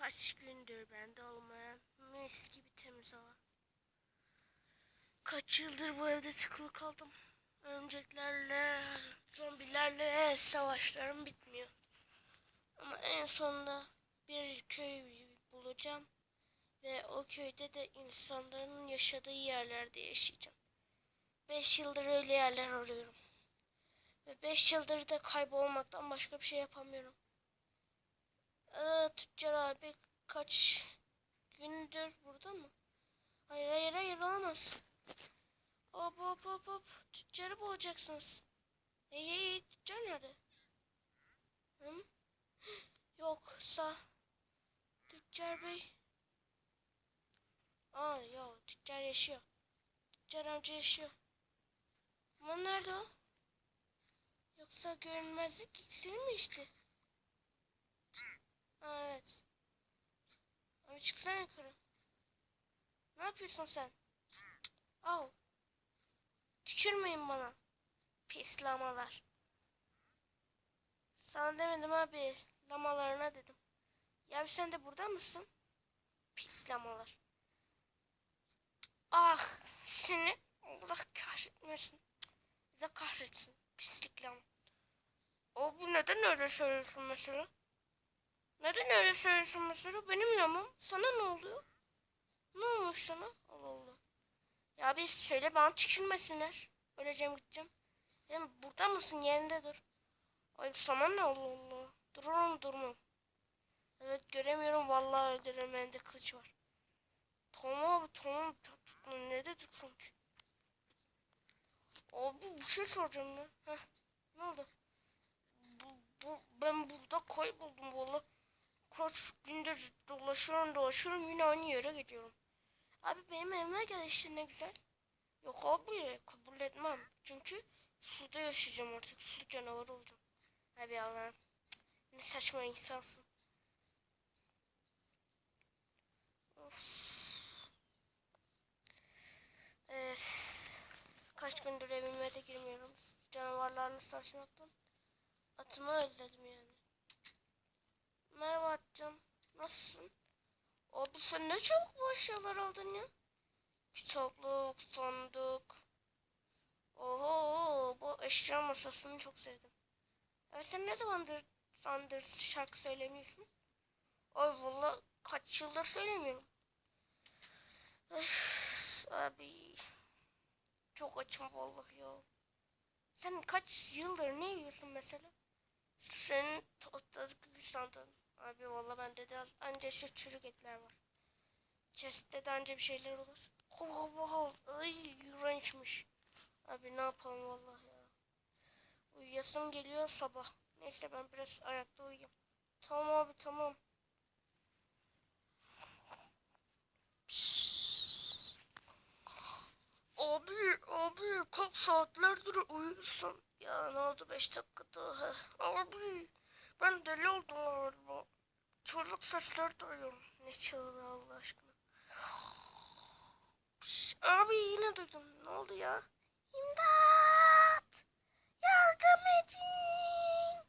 Kaç gündür bende olmayan mis gibi temiz hava. Kaç yıldır bu evde tıkılı kaldım. Örümceklerle, zombilerle savaşlarım bitmiyor. Ama en sonunda bir köy bulacağım. Ve o köyde de insanların yaşadığı yerlerde yaşayacağım. Beş yıldır öyle yerler arıyorum. Ve beş yıldır da kaybolmaktan başka bir şey yapamıyorum. Aa, tüccar abi kaç gündür burada mı? Hayır hayır hayır olamaz. Hop hop hop hop. Tüccarı bulacaksınız. Hey hey hey tüccar nerede? Hı? Yoksa tüccar bey. Aa ya tüccar yaşıyor. Tüccar amca yaşıyor. Ama nerede o? Yoksa görünmezlik iksiri mi içti? Evet. Abi çıksana yukarı. Ne yapıyorsun sen? Au. Tükürmeyin bana. Pis lamalar. Sana demedim abi. Lamalarına dedim. Ya sen de burada mısın? Pis lamalar. Ah seni Allah kahretmesin. Bize kahretsin. Pislik lama. Abi neden öyle söylüyorsun mesela? Neden öyle söylüyorsun mesela? Benim lamam. Sana ne oluyor? Ne olmuş sana? Allah Allah. Ya bir söyle bana tükürmesinler. Öleceğim gideceğim. Hem burada mısın? Yerinde dur. Ay sana ne Allah Allah. Dururum durmam. Evet göremiyorum vallahi öldürürüm bende kılıç var. Tamam abi tamam tutma ne de tutsun ki. Abi bir şey soracağım ya. Heh, ne oldu? Bu, bu, ben burada kayboldum valla. Kaç gündür dolaşıyorum dolaşıyorum yine aynı yere gidiyorum. Abi benim evime gel işte ne güzel. Yok abi kabul etmem. Çünkü suda yaşayacağım artık. Su canavarı olacağım. Abi Allah'ım. Ne saçma insansın. Of. Evet. Kaç gündür evime de girmiyorum. Canavarlarla savaşmaktan. Atımı özledim yani. Merhaba Atcığım. Nasılsın? Abi sen ne çabuk bu eşyalar aldın ya? Kitaplık, sandık. Oho bu eşya masasını çok sevdim. Evet sen ne zamandır sandır şarkı söylemiyorsun? Ay valla kaç yıldır söylemiyorum. Öf, abi çok açım vallahi ya. Sen kaç yıldır ne yiyorsun mesela? Senin tadı gibi sandın. Abi valla bende de az, anca şu çürük etler var. Chest'te de anca bir şeyler olur. Oh, oh, ay iğrençmiş. Abi ne yapalım vallahi ya. Uyuyasım geliyor sabah. Neyse ben biraz ayakta uyuyayım. Tamam abi tamam. Abi abi kaç saatlerdir uyuyorsun. Ya ne oldu 5 dakikada? Abi ben deli oldum galiba. Çığlık sesleri duyuyorum. Ne çığlığı Allah aşkına. Abi yine duydum. Ne oldu ya? İmdat! Yardım edin!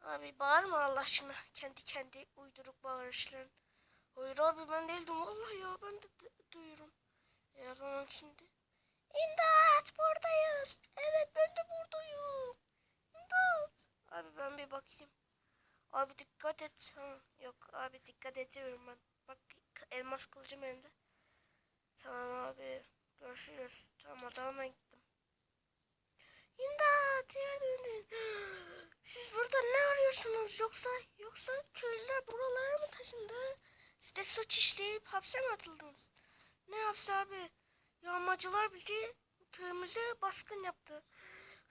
Abi bağırma Allah aşkına. Kendi kendi uyduruk bağırışların. Hayır abi ben değildim. Vallahi ya ben de duyuyorum. E o zaman şimdi. İmdat buradayız. Evet ben de buradayım. İmdat. Abi ben bir bakayım. Abi dikkat et. Ha, yok abi dikkat ediyorum ben. Bak elmas kılıcım elinde. Tamam abi. Görüşürüz. Tamam adama gittim. İmdat yardım edin. Siz burada ne arıyorsunuz? Yoksa yoksa köylüler buralara mı taşındı? Siz de suç işleyip hapse mi atıldınız? Ne hapse abi? Yağmacılar bizi köyümüze baskın yaptı.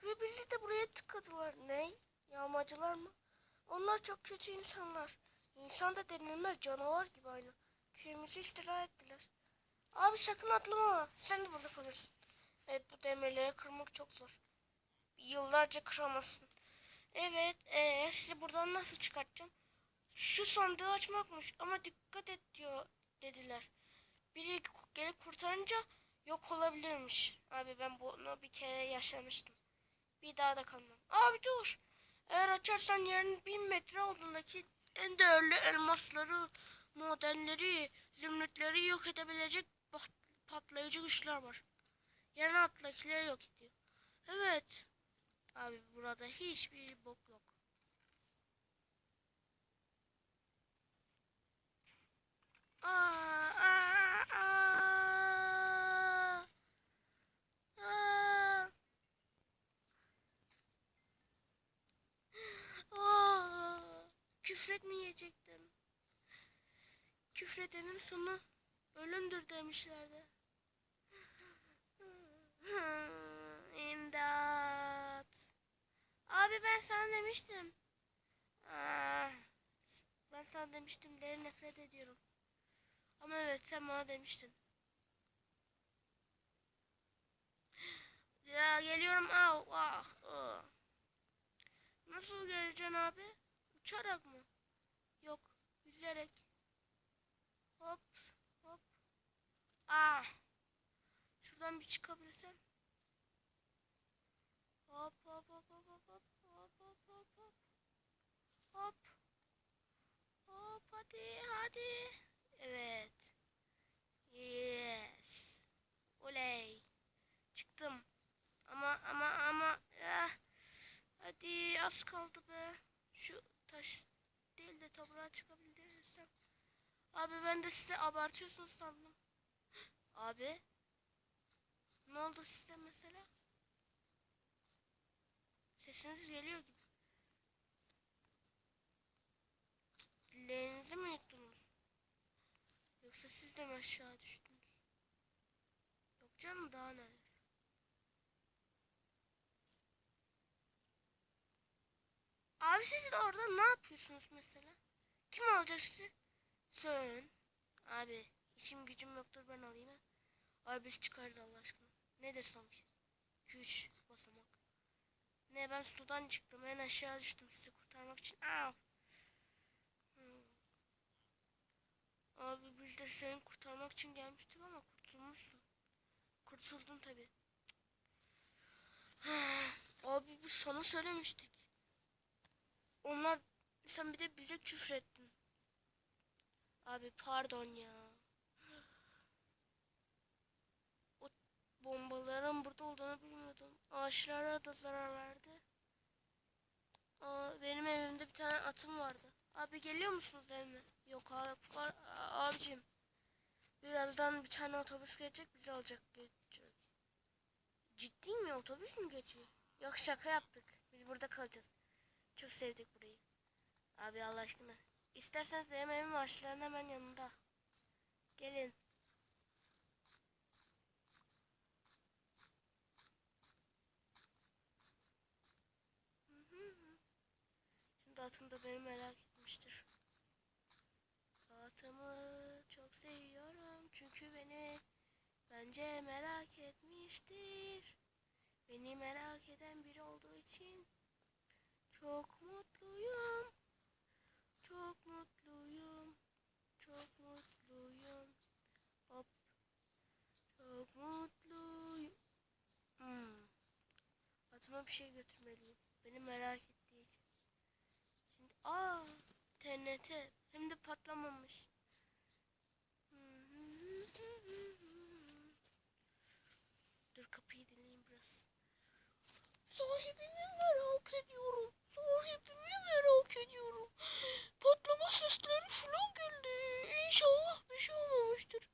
Ve bizi de buraya tıkadılar. Ne? Yağmacılar mı? Onlar çok kötü insanlar. İnsan da denilmez canavar gibi aynı. Köyümüzü istila ettiler. Abi sakın atlama. Sen de burada kalırsın. Evet bu demirleri kırmak çok zor. Yıllarca kıramazsın. Evet ee, sizi buradan nasıl çıkartacağım? Şu sandığı açmakmış ama dikkat et diyor dediler. Biri gelip kurtarınca yok olabilirmiş. Abi ben bunu bir kere yaşamıştım. Bir daha da kalmam. Abi dur. Eğer açarsan yerin bin metre olduğundaki en değerli elmasları, madenleri, zümrütleri yok edebilecek pat- patlayıcı güçler var. Yani atlakileri yok ediyor. Evet. Abi burada hiçbir bok yok. Aa, aa. Aa. Aa, küfretmeyecektim. Küfredenin sonu ölümdür demişlerdi. İmdat. Abi ben sana demiştim. Aa, ben sana demiştim derin nefret ediyorum. Ama evet sen bana demiştin. Ya geliyorum. Ah, ah. Nasıl geleceksin abi? Uçarak mı? Yüzerek. Hop. Hop. Ah. Şuradan bir çıkabilsem. Hop hop hop hop hop hop hop hop hop hop. Hop. Hop hadi hadi. Evet. Yes. Oley. Çıktım. Ama ama ama ah. Hadi az kaldı be. Şu taş de toprağa çıkabilirsem. Abi ben de size abartıyorsunuz sandım. Abi. Ne oldu size mesela? Sesiniz geliyor gibi. Dillerinizi mi yuttunuz? Yoksa siz de mi aşağı düştünüz? Yok canım daha neler. Abi siz orada ne yapıyorsunuz mesela? Kim alacak sizi? Sen. Abi işim gücüm yoktur ben alayım ha. Abi biz çıkarız Allah aşkına. Nedir sanki? 2-3 basamak. Ne ben sudan çıktım en aşağı düştüm sizi kurtarmak için. Au. Hmm. Abi biz de seni kurtarmak için gelmiştik ama kurtulmuşsun. Kurtuldun tabi. Abi biz sana söylemiştik. Onlar sen bir de bize küfrettin. Abi pardon ya. O bombaların burada olduğunu bilmiyordum. Ağaçlara da zarar verdi. Aa, benim evimde bir tane atım vardı. Abi geliyor musunuz evime? Yok abi, abicim. Birazdan bir tane otobüs gelecek bizi alacak geçecek. Ciddi mi otobüs mü geçiyor? Yok şaka yaptık. Biz burada kalacağız. Çok sevdik burayı. Abi Allah aşkına. İsterseniz benim evim ağaçların hemen yanında. Gelin. Şimdi atım da beni merak etmiştir. Atımı çok seviyorum çünkü beni bence merak etmiştir. Beni merak eden biri olduğu için çok mutluyum. Çok mutluyum. Çok mutluyum. Hop. Çok mutluyum. Hmm. Atıma bir şey götürmeliyim. Beni merak ettiği için. Şimdi aa TNT hem de patlamamış. Dur kapıyı dinleyeyim biraz. Sahibimi merak ediyorum. Sahibimi ediyorum. Patlama sesleri falan geldi. İnşallah bir şey olmamıştır.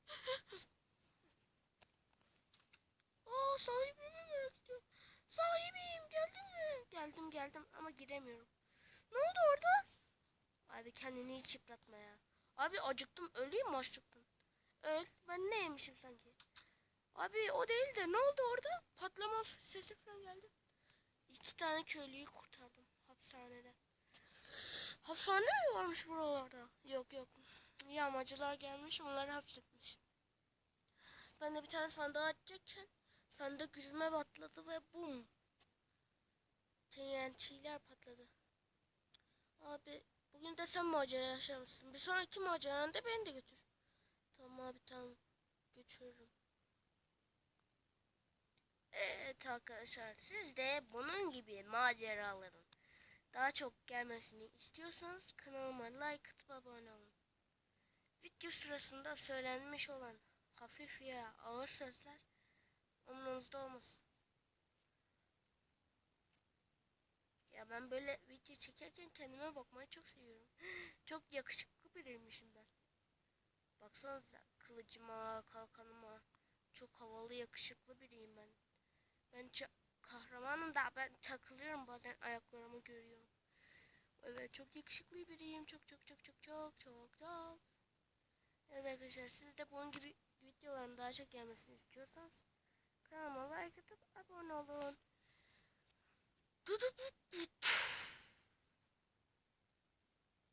Aa sahibimi merak ediyorum. Sahibim geldin mi? Geldim geldim ama giremiyorum. Ne oldu orada? Abi kendini hiç yıpratma ya. Abi acıktım öleyim mi açlıktan? Öl. Ben ne yemişim sanki? Abi o değil de ne oldu orada? Patlama sesi falan geldi. İki tane köylüyü kurtardım hapishaneden. Hapishane mi varmış buralarda? Yok yok. Yağmacılar gelmiş onları hapsetmiş. Ben de bir tane sandığı açacakken sandık yüzüme patladı ve bum. TNT'ler patladı. Abi bugün de sen macera yaşamışsın. Bir sonraki maceranda beni de götür. Tamam abi tamam. Götürürüm. Evet arkadaşlar siz de bunun gibi maceraların daha çok gelmesini istiyorsanız kanalıma like atıp abone olun. Video sırasında söylenmiş olan hafif veya ağır sözler umurunuzda olmasın. Ya ben böyle video çekerken kendime bakmayı çok seviyorum. çok yakışıklı biriymişim ben. Baksanıza kılıcıma, kalkanıma. Çok havalı, yakışıklı biriyim ben. Ben kahramanım da ben takılıyorum bazen ayaklarımı görüyorum. Evet çok yakışıklı biriyim. Çok çok çok çok çok çok çok. Evet arkadaşlar siz de bunun gibi videoların daha çok gelmesini istiyorsanız kanalıma like atıp abone olun.